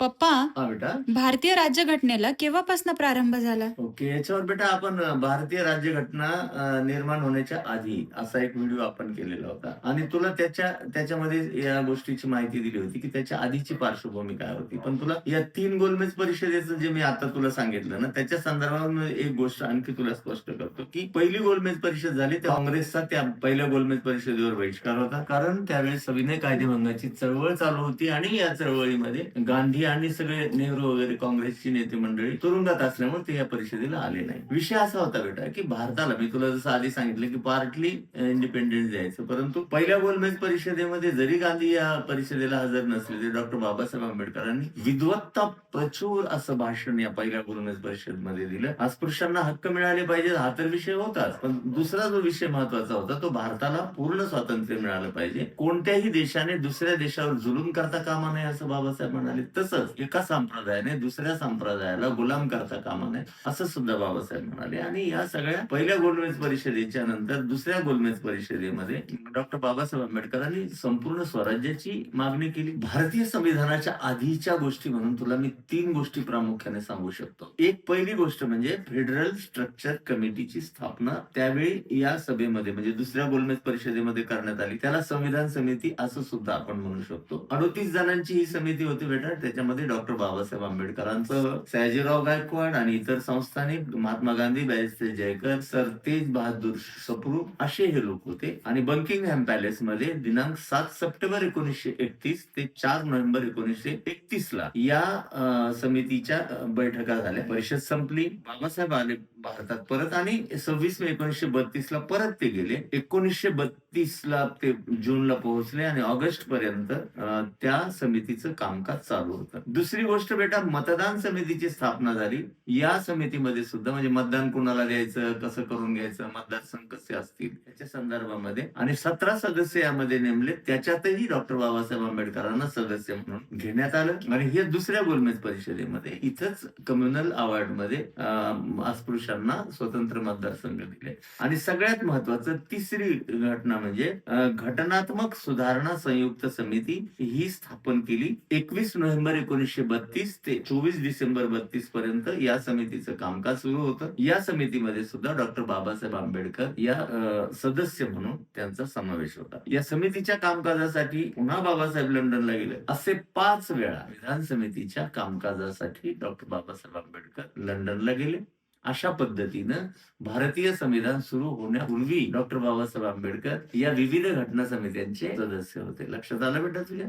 पप्पा हा बेटा. भारतीय राज्यघटनेला केव्हापासून प्रारंभ झाला? ओके याच्यावर बेटा आपण भारतीय राज्यघटना अ, निर्माण होण्याच्या आधी असा एक व्हिडिओ आपण केलेला होता. आणि तुला त्याच्या त्याच्यामध्ये या गोष्टीची माहिती दिली होती की त्याच्या आधीची पार्श्वभूमी काय होती. पण तुला या तीन गोलमेज परिषदेचं जे मी आता तुला सांगितलं ना त्याच्या संदर्भात मी एक गोष्ट आणखी तुला स्पष्ट करतो की पहिली गोलमेज परिषद झाली तेव्हा काँग्रेसचा त्या पहिल्या गोलमेज परिषदेवर बहिष्कार होता. कारण त्यावेळेस सविनय कायदेभंगाची चळवळ चालू होती आणि या चळवळीमध्ये गांधी आणि सगळे नेहरू वगैरे काँग्रेसची नेते मंडळी तुरुंगात असल्यामुळे ते या परिषदेला आले नाही. विषय असा होता बेटा की भारताला मी तुला जसं आधी सांगितलं की पार्टली इंडिपेंडेंट द्यायचं परंतु पहिल्या गोलमेज परिषदेमध्ये जरी गांधी या परिषदेला हजर नसले तरी डॉक्टर बाबासाहेब आंबेडकरांनी विद्वत्ता प्रचूर असं भाषण या पहिल्या गोलमेज परिषदेमध्ये दिलं. अस्पृश्यांना हक्क मिळाले पाहिजे हा तर विषय होताच. पण दुसरा जो विषय महत्त्वाचा होता तो भारताला पूर्ण स्वातंत्र्य मिळालं पाहिजे. कोणत्याही देशाने दुसऱ्या देशावर जुलूम करता कामा नये असं बाबासाहेब म्हणाले. तसंच एका संप्रदायाने दुसऱ्या संप्रदायाला गुलाम करता कामा नये असं सुद्धा बाबासाहेब म्हणाले. आणि या सगळ्या पहिल्या गोलमेज परिषदेच्या नंतर दुसऱ्या गोलमेज परिषदेमध्ये डॉक्टर बाबासाहेब आंबेडकरांनी संपूर्ण स्वराज्याची मागणी केली. भारतीय संविधानाच्या आधीच्या गोष्टी म्हणून तुला मी तीन गोष्टी प्रामुख्याने सांगू शकतो. एक पहिली गोष्ट म्हणजे फेडरल स्ट्रक्चर कमिटीची स्थापना त्यावेळी या सभेमध्ये म्हणजे दुसऱ्या गोलमेज परिषदेमध्ये करण्यात आली. त्याला संविधान समिती असं सुद्धा आपण म्हणू शकतो. अडोतीस जणांची ही समिती होती बेटा. त्याच्या त्याच्यामध्ये डॉक्टर बाबासाहेब आंबेडकरांचं सयाजीराव गायकवाड आणि इतर संस्थानिक महात्मा गांधी बॅरिस्टर जयकर सर तेज बहादूर सप्रू असे हे लोक होते. आणि बंकिंगहॅम पॅलेस मध्ये दिनांक सात सप्टेंबर एकोणीसशे एकतीस ते चार नोव्हेंबर एकोणीसशे एकतीस ला या समितीच्या बैठका झाल्या. परिषद संपली. बाबासाहेब आले भारतात परत आणि सव्वीस मे एकोणीसशे बत्तीस ला परत ते गेले. एकोणीसशे बत्तीस ला ते जूनला पोहोचले आणि ऑगस्ट पर्यंत त्या समितीचं कामकाज चालू होतं. दुसरी गोष्ट बेटा मतदान समितीची स्थापना झाली. या समितीमध्ये सुद्धा म्हणजे मतदान कोणाला द्यायचं कसं करून घ्यायचं मतदारसंघ कसे असतील याच्या संदर्भामध्ये आणि सतरा सदस्य यामध्ये नेमले त्याच्यातही डॉक्टर बाबासाहेब आंबेडकरांना सदस्य म्हणून घेण्यात आलं. आणि हे दुसऱ्या गोलमेज परिषदेमध्ये इथंच कम्युनल अवॉर्डमध्ये अस्पृश्यांना स्वतंत्र मतदारसंघ दिले. आणि सगळ्यात महत्वाचं तिसरी घटना म्हणजे घटनात्मक सुधारणा संयुक्त समिती ही स्थापन केली. एकवीस नोव्हेंबर एकोणीसशे बत्तीस ते चोवीस डिसेंबर बत्तीस पर्यंत या समितीचं कामकाज सुरू होतं. या समितीमध्ये सुद्धा डॉक्टर बाबासाहेब आंबेडकर या सदस्य म्हणून त्यांचा समावेश होता. या समितीच्या कामकाजासाठी पुन्हा बाबासाहेब लंडनला गेले. असे पाच वेळा विधान समितीच्या कामकाजासाठी डॉक्टर बाबासाहेब आंबेडकर लंडनला गेले. अशा पद्धतीनं भारतीय संविधान सुरू होण्यापूर्वी डॉक्टर बाबासाहेब आंबेडकर या विविध घटना समित्यांचे सदस्य होते. लक्षात आलं बेटा तुझ्या?